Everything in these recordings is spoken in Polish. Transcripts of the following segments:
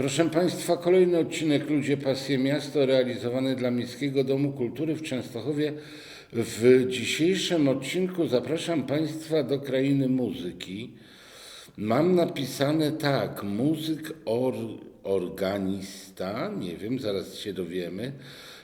Proszę Państwa, kolejny odcinek Ludzie Pasje Miasto realizowany dla Miejskiego Domu Kultury w Częstochowie. W dzisiejszym odcinku zapraszam Państwa do krainy muzyki. Mam napisane tak, muzyk or, organista, nie wiem, zaraz się dowiemy.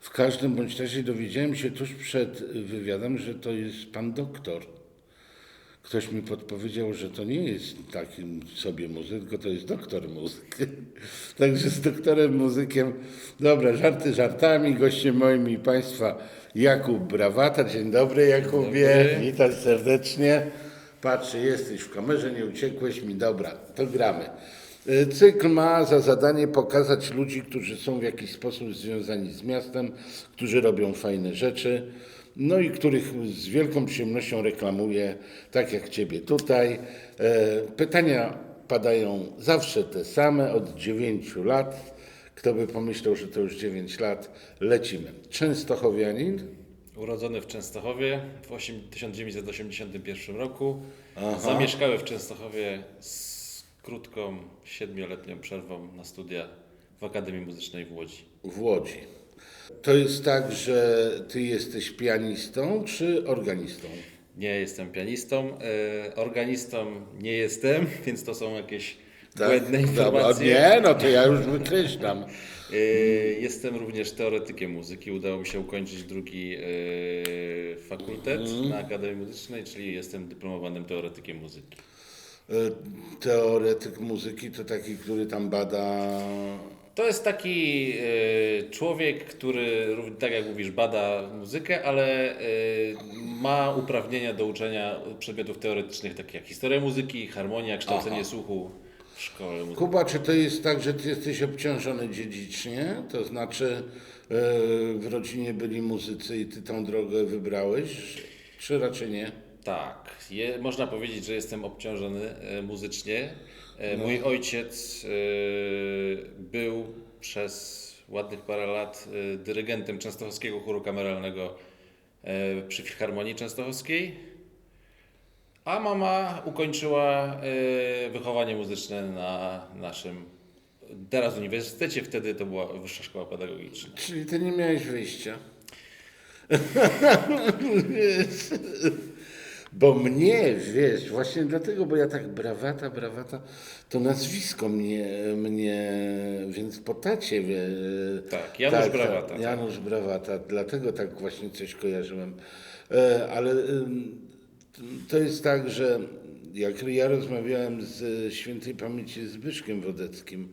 W każdym bądź razie dowiedziałem się tuż przed wywiadem, że to jest pan doktor. Ktoś mi podpowiedział, że to nie jest taki sobie muzyk, tylko to jest doktor muzyk. Także z doktorem muzykiem, dobra, żarty żartami, gościem moim i Państwa Jakub Brawata. Dzień dobry Jakubie, dobry. witam serdecznie. Patrzę, jesteś w kamerze, nie uciekłeś mi, dobra, to gramy. Y, Cykl ma za zadanie pokazać ludzi, którzy są w jakiś sposób związani z miastem, którzy robią fajne rzeczy, no i których z wielką przyjemnością reklamuję, tak jak Ciebie tutaj. E, Pytania padają zawsze te same, od 9 lat. Kto by pomyślał, że to już 9 lat, lecimy. Częstochowianin, Urodzony w Częstochowie w osiem- 1981 roku. Zamieszkały w Częstochowie z krótką, siedmioletnią przerwą na studia w Akademii Muzycznej w Łodzi. w Łodzi. To jest tak, że Ty jesteś pianistą czy organistą? Nie jestem pianistą, e, organistą nie jestem, więc to są jakieś Tak? błędne Dobra, informacje. Nie, no to ja już wykreślam. E, Jestem również teoretykiem muzyki. Udało mi się ukończyć drugi e, fakultet Mhm. na Akademii Muzycznej, czyli jestem dyplomowanym teoretykiem muzyki. Teoretyk muzyki to taki, który tam bada. To jest taki e, człowiek, który, tak jak mówisz, bada muzykę, ale e, ma uprawnienia do uczenia przedmiotów teoretycznych, takich jak historia muzyki, harmonia, kształcenie Aha. słuchu w szkole muzycznej. Kuba, czy to jest tak, że Ty jesteś obciążony dziedzicznie? To znaczy e, w rodzinie byli muzycy i Ty tą drogę wybrałeś? Czy raczej nie? Tak, je, można powiedzieć, że jestem obciążony e, muzycznie. No. Mój ojciec e, był przez ładnych parę lat e, dyrygentem Częstochowskiego Chóru Kameralnego przy Filharmonii Częstochowskiej, a mama ukończyła wychowanie muzyczne na naszym teraz uniwersytecie, wtedy to była Wyższa Szkoła Pedagogiczna. Czyli Ty nie miałeś wyjścia. Bo mnie, wiesz, właśnie dlatego, bo ja tak brawata, brawata, to nazwisko mnie, mnie więc po tacie, wie, Tak, Janusz Brawata, tak. Janusz Brawata, dlatego tak właśnie coś kojarzyłem. E, ale to jest tak, że jak ja rozmawiałem z świętej pamięci Zbyszkiem Wodeckim,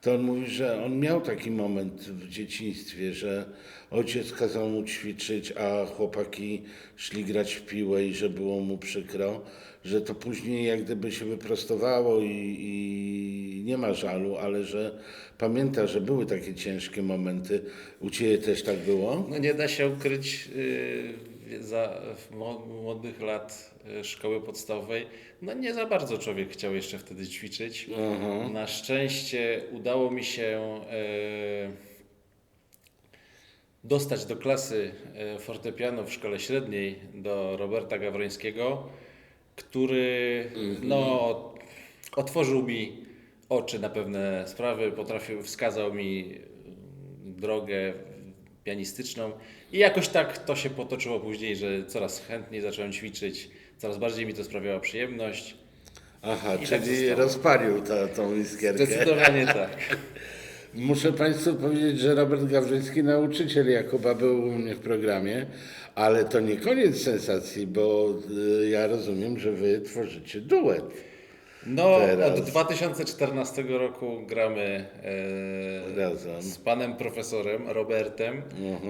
to on mówi, że on miał taki moment w dzieciństwie, że ojciec kazał mu ćwiczyć, a chłopaki szli grać w piłę i że było mu przykro, że to później jak gdyby się wyprostowało i, i nie ma żalu, ale że pamięta, że były takie ciężkie momenty. U Ciebie też tak było? No nie da się ukryć yy, za młodych lat y, szkoły podstawowej. No nie za bardzo człowiek chciał jeszcze wtedy ćwiczyć. Na szczęście udało mi się yy, dostać do klasy y, fortepianu w szkole średniej do Roberta Gawrońskiego, który no, otworzył mi oczy na pewne sprawy, potrafił, wskazał mi drogę pianistyczną i jakoś tak to się potoczyło później, że coraz chętniej zacząłem ćwiczyć, coraz bardziej mi to sprawiało przyjemność. Aha, I tak czyli zostało. rozpalił ta, tą iskierkę. Zdecydowanie tak. Muszę Państwu powiedzieć, że Robert Gawrzyński, nauczyciel Jakuba, był u mnie w programie, ale to nie koniec sensacji, bo y, ja rozumiem, że Wy tworzycie duet. No, Teraz. od 2014 roku gramy e, Razem. z panem profesorem Robertem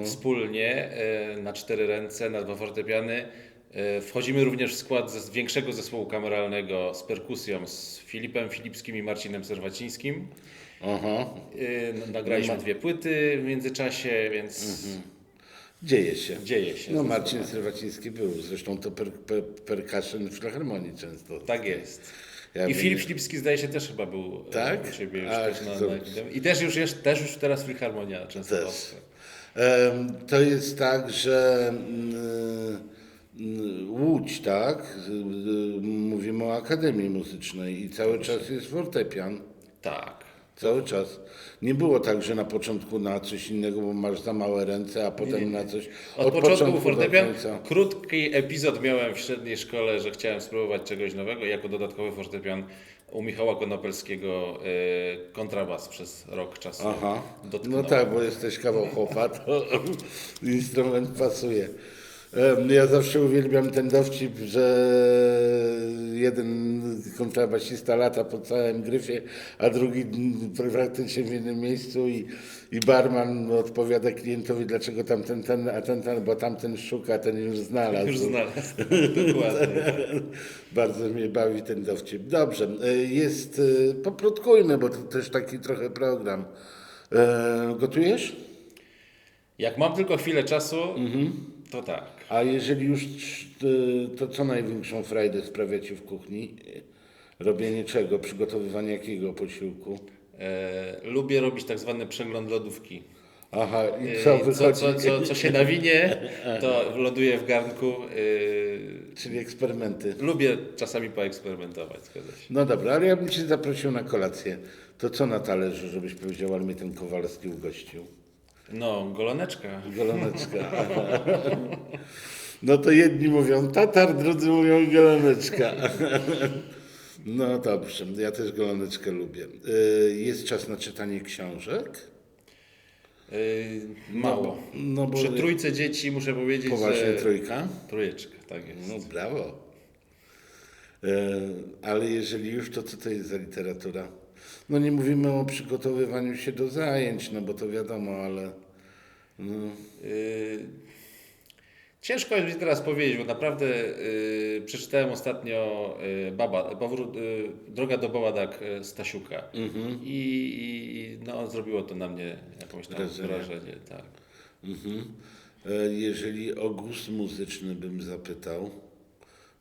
wspólnie e, na cztery ręce, na dwa fortepiany. E, wchodzimy również w skład ze, większego zespołu kameralnego z perkusją z Filipem Filipskim i Marcinem Serwacińskim. Aha, E, no, nagraliśmy dwie płyty w międzyczasie, więc dzieje się. dzieje się. No Marcin Serwaciński był, zresztą to per, per, percussion w Filharmonii często. Tak jest. Ja I bym- Filip Ślipski zdaje się też chyba był e, Tak? u Ciebie już Ach, też na, to- na I też już jest, też już teraz Filharmonia Częstochowska. Em, To jest tak, że mm, Łódź, tak? Mówimy o Akademii Muzycznej i cały czas jest fortepian. Tak. Cały czas. Nie było tak, że na początku na coś innego, bo masz za małe ręce, a potem na coś. Od, początku był do fortepian. Krótki epizod miałem w średniej szkole, że chciałem spróbować czegoś nowego. i Jako dodatkowy fortepian u Michała Konopelskiego e, kontrabas przez rok czasu. Aha. No dotknąłem. tak, bo jesteś kawał chłopa, to instrument pasuje. Em, Ja zawsze uwielbiam ten dowcip, że jeden kontrabasista lata po całym gryfie, a drugi praktycznie w innym miejscu i, i barman odpowiada klientowi, dlaczego tamten, ten, a ten, ten, bo tamten szuka, ten już znalazł. Już znalazł. Dokładnie. Bardzo mnie bawi ten dowcip. Dobrze, e, jest, e, poplotkujmy, bo to też taki trochę program. E, Gotujesz? Jak mam tylko chwilę czasu, Mhm. To tak. A jeżeli już, e, to co największą frajdę sprawia Ci w kuchni? Robienie czego? Przygotowywanie jakiego posiłku? E, lubię robić tak zwany przegląd lodówki. Aha, i E, co co, wychodzi? co, co, co się nawinie, to ląduje w garnku. E, Czyli eksperymenty. lubię czasami poeksperymentować, zgadza się. No dobra, ale ja bym Cię zaprosił na kolację. To co na talerzu, żebyś powiedział, ale mnie ten Kowalski ugościł? No, goloneczka. Goloneczka. No to jedni mówią tatar, drudzy mówią goloneczka. No dobrze, ja też goloneczkę lubię. Y, Jest czas na czytanie książek? Yy, mało. no bo- Przy trójce dzieci muszę powiedzieć, Poważnie że... trójka? Trójeczka, tak jest. No brawo. Y, Ale jeżeli już, to co to jest za literatura? No nie mówimy o przygotowywaniu się do zajęć, no bo to wiadomo, ale... No, Yy, ciężko jest mi teraz powiedzieć, bo naprawdę yy, przeczytałem ostatnio yy, Baba, powrót, Droga do Babadak yy, Stasiuka Mhm. I, i no, zrobiło to na mnie jakąś tam Wrażenie. wrażenie. Tak. Mhm. E, Jeżeli o gust muzyczny bym zapytał,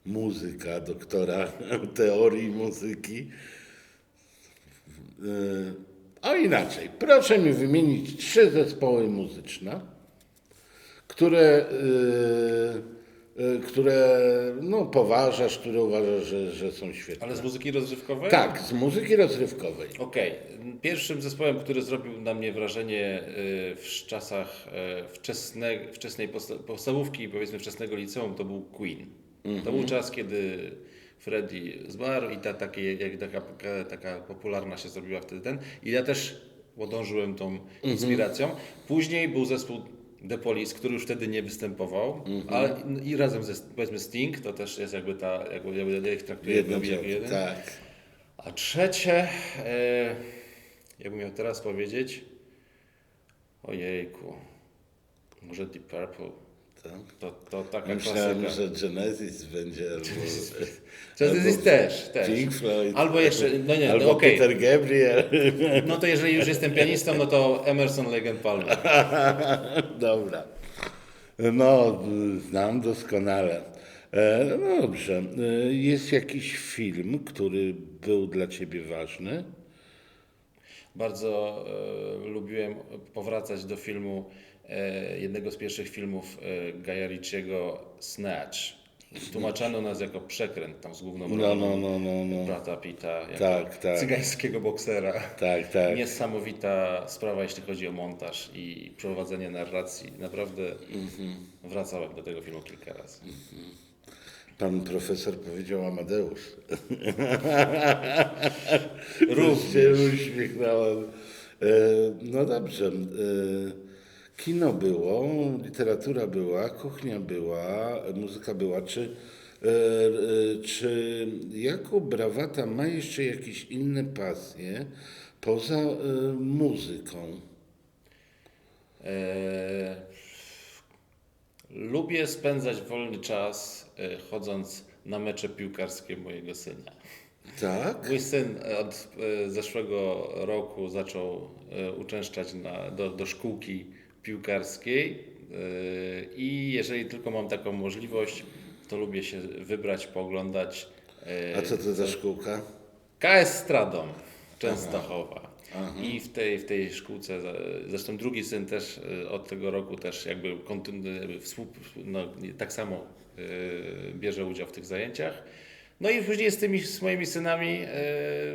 muzyka, doktora teorii muzyki, e, a inaczej, proszę mi wymienić trzy zespoły muzyczne, które, e, e, które no, poważasz, które uważasz, że, że są świetne. Ale z muzyki rozrywkowej? Tak, z muzyki rozrywkowej. Okej. Pierwszym zespołem, który zrobił na mnie wrażenie w czasach wczesne, wczesnej podstawówki, powiedzmy wczesnego liceum, to był Queen. To był czas, kiedy Freddie zmarł i ta, takie, jak, taka, taka, popularna się zrobiła wtedy ten. I ja też podążyłem tą inspiracją. Później był zespół The Police, który już wtedy nie występował, ale i razem ze powiedzmy Sting, to też jest jakby ta, jakby, ja ich traktuję ciało, jeden. tak. A trzecie, e, jakbym miał teraz powiedzieć, ojejku, może Deep Purple, tak. to, to taka Myślałem, klasyka. że Genesis będzie albo, Genesis albo też, też. Pink Floyd. Albo jeszcze, no nie, Albo no okej, Peter Gabriel. no to jeżeli już jestem pianistą, no to Emerson, Lake and Palmer. Dobra. No, znam doskonale. E, No dobrze. E, Jest jakiś film, który był dla ciebie ważny? Bardzo e, lubiłem powracać do filmu, jednego z pierwszych filmów e, Gaja Ricciego, Snatch. Tłumaczano nas jako przekręt tam z główną No, rolą no, no, no, no. brata Pita, Tak, tak. cygańskiego boksera. Tak, tak. Niesamowita sprawa, jeśli chodzi o montaż i prowadzenie narracji. Naprawdę Mhm. wracałem do tego filmu kilka razy. Pan profesor powiedział Amadeusz. Również. się uśmiechnąłem. E, No dobrze. Kino było, literatura była, kuchnia była, muzyka była. Czy, e, e, czy Jakub Brawata ma jeszcze jakieś inne pasje poza e, muzyką? Lubię spędzać wolny czas chodząc na mecze piłkarskie mojego syna. Tak? Mój syn od zeszłego roku zaczął uczęszczać na, do, do szkółki piłkarskiej e, i jeżeli tylko mam taką możliwość, to lubię się wybrać, pooglądać. e, A co to za szkółka? KS Stradom Częstochowa. I w tej, w tej szkółce, zresztą drugi syn też e, od tego roku też jakby no, tak samo bierze udział w tych zajęciach. No i później z tymi z moimi synami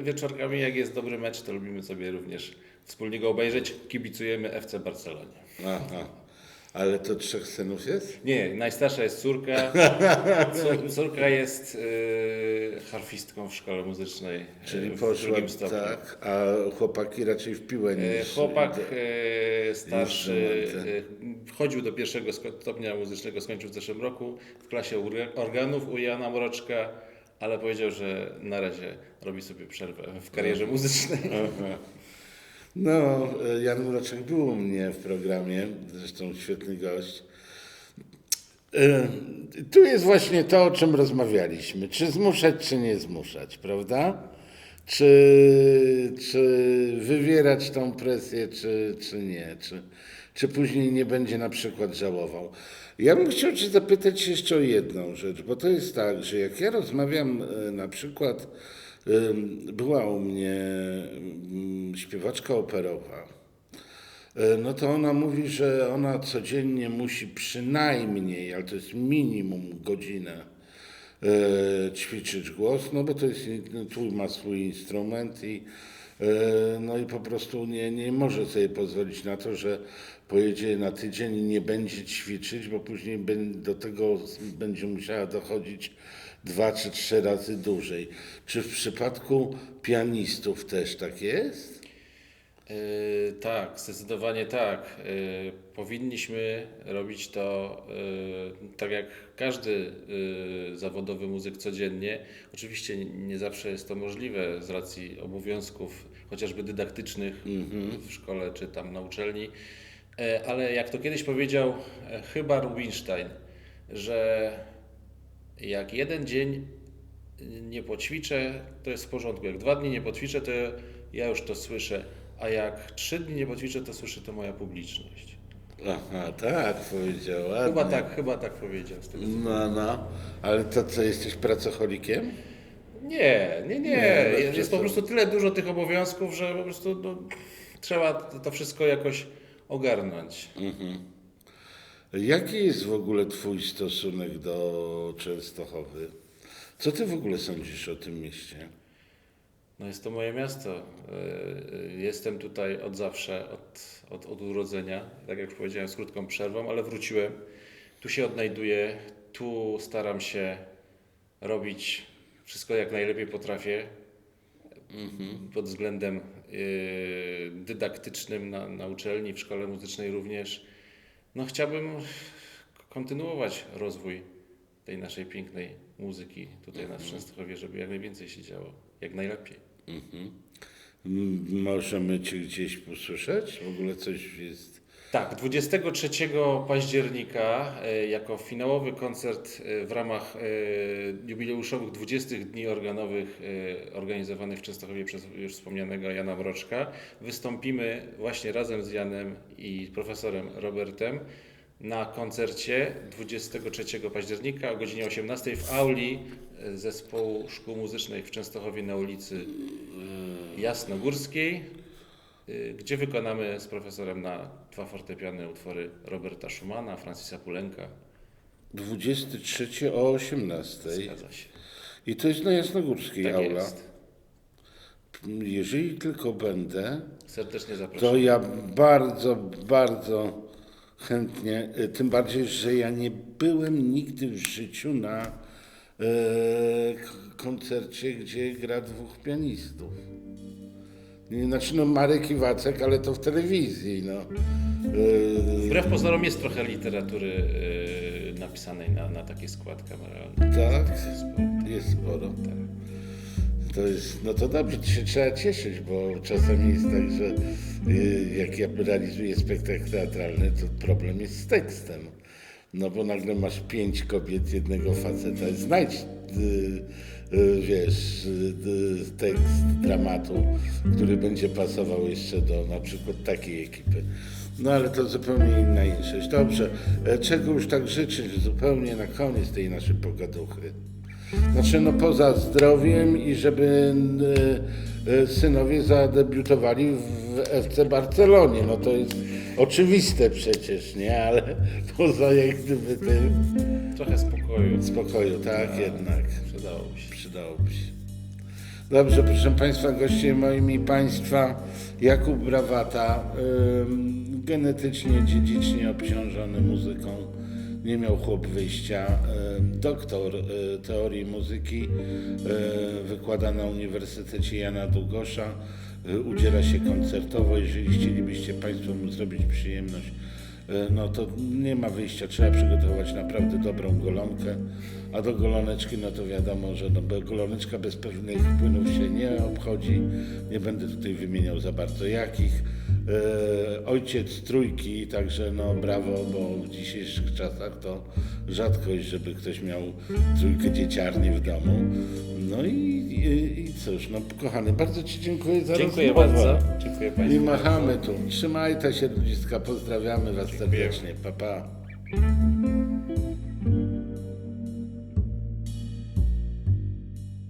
wieczorkami, jak jest dobry mecz, to lubimy sobie również wspólnie go obejrzeć. Kibicujemy FC Barcelonie. Aha. Ale to trzech synów jest? Nie, najstarsza jest córka. Cór- Córka jest e, harfistką w szkole muzycznej. Czyli e, w poszła drugim stopniu. tak, a chłopaki raczej w piłę E, niż... Chłopak e, starszy Instrumenty. e, chodził do pierwszego sko- stopnia muzycznego, skończył w zeszłym roku w klasie urga- organów u Jana Mroczka, ale powiedział, że na razie robi sobie przerwę w karierze muzycznej. Aha. No, e, Jan Mroczek był u mnie w programie, zresztą świetny gość. E, Tu jest właśnie to, o czym rozmawialiśmy. Czy zmuszać, czy nie zmuszać, prawda? Czy, czy wywierać tą presję, czy, czy nie? Czy, czy później nie będzie na przykład żałował? Ja bym chciał Cię zapytać jeszcze o jedną rzecz, bo to jest tak, że jak ja rozmawiam e, na przykład, była u mnie śpiewaczka operowa, E, no to ona mówi, że ona codziennie musi przynajmniej, ale to jest minimum godzinę e, ćwiczyć głos, no bo to jest, twój ma swój instrument i e, no i po prostu nie, nie może sobie pozwolić na to, że pojedzie na tydzień i nie będzie ćwiczyć, bo później do tego będzie musiała dochodzić dwa czy trzy razy dłużej. Czy w przypadku pianistów też tak jest? E, tak, zdecydowanie tak. E, powinniśmy robić to e, tak jak każdy zawodowy muzyk codziennie. Oczywiście nie, zawsze jest to możliwe z racji obowiązków chociażby dydaktycznych w szkole czy tam na uczelni. Ale jak to kiedyś powiedział chyba Rubinstein, że jak jeden dzień nie poćwiczę, to jest w porządku. Jak dwa dni nie poćwiczę, to ja już to słyszę. A jak trzy dni nie poćwiczę, to słyszy to moja publiczność. Aha, tak powiedział. Ładnie. Chyba tak, chyba tak powiedział. Z tego. No, no. Ale to co, jesteś pracocholikiem? Nie, nie, nie. Nie, bez jest, jest po prostu tyle dużo tych obowiązków, że po prostu no, trzeba to to wszystko jakoś ogarnąć. Jaki jest w ogóle Twój stosunek do Częstochowy? Co Ty w ogóle sądzisz o tym mieście? No jest to moje miasto. Yy, Jestem tutaj od zawsze, od, od, od urodzenia, tak jak już powiedziałem, z krótką przerwą, ale wróciłem. Tu się odnajduję, tu staram się robić wszystko jak najlepiej potrafię. Pod względem yy, dydaktycznym na, na uczelni, w szkole muzycznej również. No chciałbym kontynuować rozwój tej naszej pięknej muzyki tutaj na Częstochowie, żeby jak najwięcej się działo, jak najlepiej. M- Możemy Cię gdzieś posłyszeć? W ogóle coś jest... Tak, 23 października e, jako finałowy koncert e, w ramach e, jubileuszowych 20 dni organowych organizowanych w Częstochowie przez już wspomnianego Jana Mroczka wystąpimy właśnie razem z Janem i profesorem Robertem na koncercie 23 października o godzinie 18 w auli Zespołu Szkół Muzycznych w Częstochowie na ulicy Jasnogórskiej, gdzie wykonamy z profesorem na dwa fortepiany utwory Roberta Schumana, Francisa Pulenka. 23 o 18. Zgadza się. I to jest na Jasnogórskiej Tak aula. jest. Jeżeli tylko będę, Serdecznie zapraszam. to ja bardzo, bardzo chętnie, y, tym bardziej, że ja nie byłem nigdy w życiu na e, koncercie, gdzie gra dwóch pianistów. Znaczy no Marek i Wacek, ale to w telewizji, no. E, Wbrew pozorom jest trochę literatury y, napisanej na, na taki skład kameralny. tak, jest sporo. To jest, no to dobrze, to się trzeba cieszyć, bo czasami jest tak, że y, jak ja realizuję spektakl teatralny, to problem jest z tekstem. No bo nagle masz pięć kobiet, jednego faceta. Znajdź, y, y, wiesz, y, y, tekst dramatu, który będzie pasował jeszcze do na przykład takiej ekipy. No ale to zupełnie inna inszość. Dobrze, e, czego już tak życzyć zupełnie na koniec tej naszej pogaduchy? Znaczy, no poza zdrowiem i żeby y, y, synowie zadebiutowali w FC Barcelonie. No to jest Oczywiste przecież, nie? Ale poza jak gdyby tym Trochę spokoju. spokoju, tak jednak. Przydałoby się. Przydałoby się. Dobrze, proszę Państwa, goście moimi Państwa Jakub Brawata, ym, genetycznie, dziedzicznie obciążony muzyką, nie miał chłop wyjścia, ym, doktor y, teorii muzyki, y, wykłada na Uniwersytecie Jana Długosza, udziela się koncertowo, jeżeli chcielibyście Państwo mu zrobić przyjemność, y, no to nie ma wyjścia, trzeba przygotować naprawdę dobrą golonkę, a do goloneczki, no to wiadomo, że no, goloneczka bez pewnych płynów się nie obchodzi. Nie będę tutaj wymieniał za bardzo jakich. E, ojciec trójki, także no brawo, bo w dzisiejszych czasach to rzadkość, żeby ktoś miał trójkę dzieciarni w domu. No i, i, i cóż, no kochany, bardzo Ci dziękuję za Dziękuję rozmowę. bardzo. Dziękuję I Państwu. machamy tu. Trzymajcie się ludziska, pozdrawiamy Was serdecznie. Pa, pa.